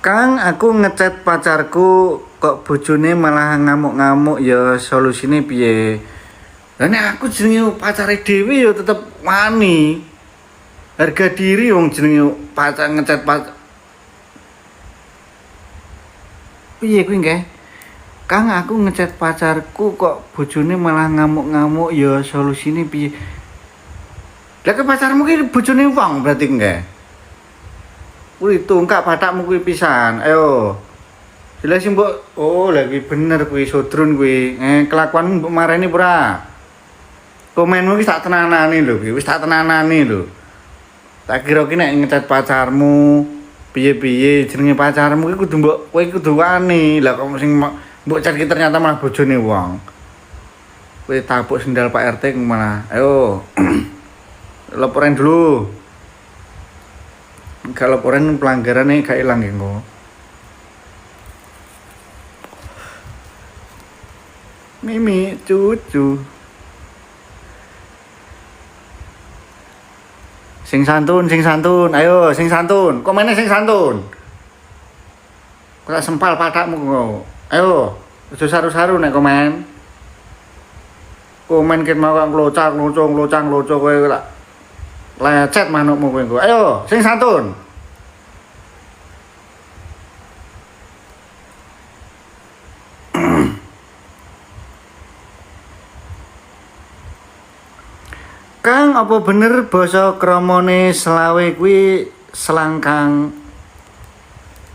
Kang, aku ngechat pacarku kok bojone malah ngamuk-ngamuk ya solusine piye? Nek aku jenenge pacare dhewe ya tetep wani. Harga diri wong jenenge pacar ngechat pacar. Piye kuwi nggih? Kang, aku ngechat pacarku kok bojone malah ngamuk-ngamuk ya solusine piye? Lah ke pacarmu ki bojone wong berarti nggih? Kuwi tungkak batakmu kuwi pisan. Ayo. Jelas sih mbok. Oh, lagi bener kuwi sodrun kuwi. Eh, kelakuanmu mbok marani ora? Komenmu wis tak tenanani lho, kuwi wis tak tenanani lho. Tak kira ki nek ngecat pacarmu piye-piye jenenge pacarmu kuwi kudu mbok kowe kudu wani. Lah kok sing mbok chat ki ternyata malah bojone wong. Kowe tabuk sendal Pak RT kemana? Ayo. Laporan dulu. Gak laporan pelanggaran nih gak hilang ya. Mimi, cucu. Sing santun, sing santun. Ayo, sing santun. Komennya sing santun. Kok tak sempal patakmu kok. Ayo, aja saru-saru nek komen. Komen ket mau kok nglocak, nglocok, nglocak, nglocok kowe lecet manukmu kowe engko. Ayo, sing santun. Kang, apa bener basa kramane selawe kuwi selangkang